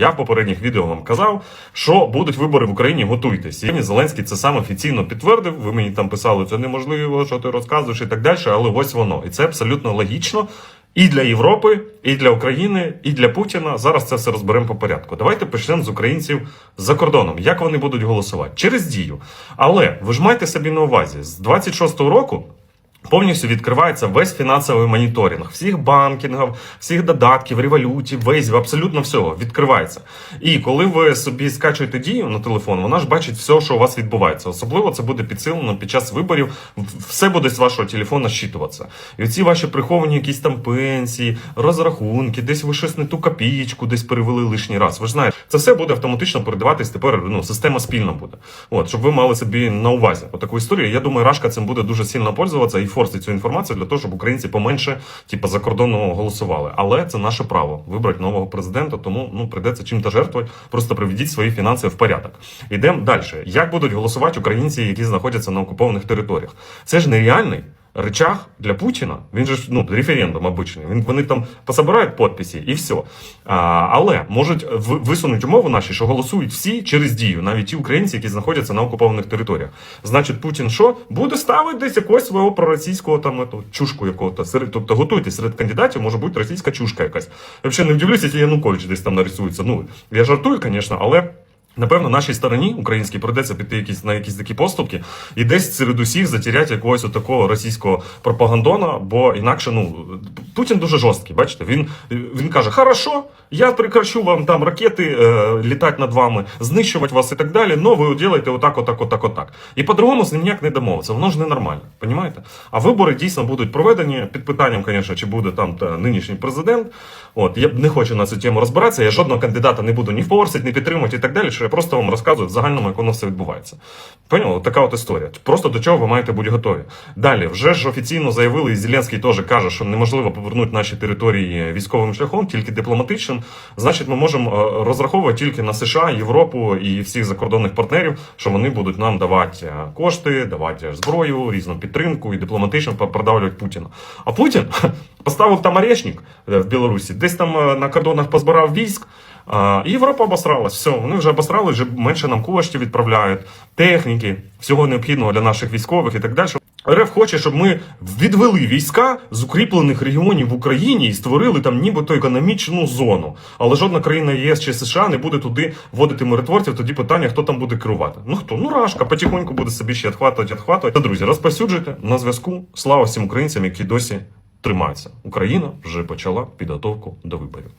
Я в попередніх відео вам казав, що будуть вибори в Україні. Готуйтесь. І Зеленський це сам офіційно підтвердив. Ви мені там писали, це неможливо, що ти розказуєш і так далі. Але ось воно. І це абсолютно логічно. І для Європи, і для України, і для Путіна. Зараз це все розберемо по порядку. Давайте почнемо з українців за кордоном. Як вони будуть голосувати? Через дію. Але ви ж маєте собі на увазі, з 26-го року. Повністю відкривається весь фінансовий моніторинг всіх банкінгів, всіх додатків, револютів, вейзів, абсолютно всього відкривається. І коли ви собі скачуєте дію на телефон, вона ж бачить все, що у вас відбувається. Особливо це буде підсилено під час виборів. Все буде з вашого телефона щитуватися. І оці ваші приховані якісь там пенсії, розрахунки, десь ви щось не ту копієчку десь перевели лишній раз. Ви ж знаєте, це все буде автоматично передаватись тепер. Ну, система спільна буде. От, щоб ви мали собі на увазі отаку історію. Я думаю, Рашка цим буде дуже сильно пользуватися форсить цю інформацію для того, щоб українці поменше, типу, за кордону голосували. Але це наше право вибрати нового президента, тому ну прийдеться чим-то жертвувати. Просто приведіть свої фінанси в порядок. Йдемо далі. Як будуть голосувати українці, які знаходяться на окупованих територіях? Це ж нереальний. Речах для Путіна, він же ну референдум обичний. Він вони там пособирають підписи і все. А, але можуть висунути умови наші, що голосують всі через дію, навіть ті українці, які знаходяться на окупованих територіях. Значить, Путін що буде ставити десь якогось свого проросійського там ето, чушку якого-то серед, тобто готуйтесь серед кандидатів, може бути російська чушка якась. Я взагалі не вдивлюся, якщо Янукович десь там нарисується. Ну я жартую, звісно, але. Напевно, нашій стороні українській придеться піти якісь на якісь такі поступки і десь серед усіх затіряти якогось такого російського пропагандона, бо інакше ну Путін дуже жорсткий. Бачите, він, він каже: Хорошо, я прекращу вам там ракети е, літати над вами, знищувати вас і так далі. но ви ділаєте отак, отак, отак, отак. І по-другому з ним ніяк не домовиться. Воно ж ненормально, понімаєте? А вибори дійсно будуть проведені під питанням, звісно, чи буде там та, нинішній президент. От я не хочу на цю тему розбиратися. Я жодного кандидата не буду ні форсити, ні підтримувати і так далі. Що я просто вам розказую в загальному, як воно все відбувається. Поняли? Така от історія. Просто до чого ви маєте бути готові. Далі, вже ж офіційно заявили, і Зеленський теж каже, що неможливо повернути наші території військовим шляхом, тільки дипломатичним. Значить, ми можемо е, розраховувати тільки на США, Європу і всіх закордонних партнерів, що вони будуть нам давати е, кошти, давати зброю, різну підтримку і дипломатично продавлювати Путіна. А Путін поставив там орешник е, в Білорусі, десь там на кордонах позбирав військ. І Європа обосралась. Все, вони вже обосрали, вже менше нам коштів відправляють, техніки, всього необхідного для наших військових і так далі. РФ хоче, щоб ми відвели війська з укріплених регіонів в Україні і створили там нібито економічну зону. Але жодна країна ЄС чи США не буде туди вводити миротворців. Тоді питання, хто там буде керувати. Ну хто? Ну Рашка, потихоньку буде собі ще відхватувати, відхватувати. Та друзі, розповсюджуйте на зв'язку. Слава всім українцям, які досі тримаються. Україна вже почала підготовку до виборів.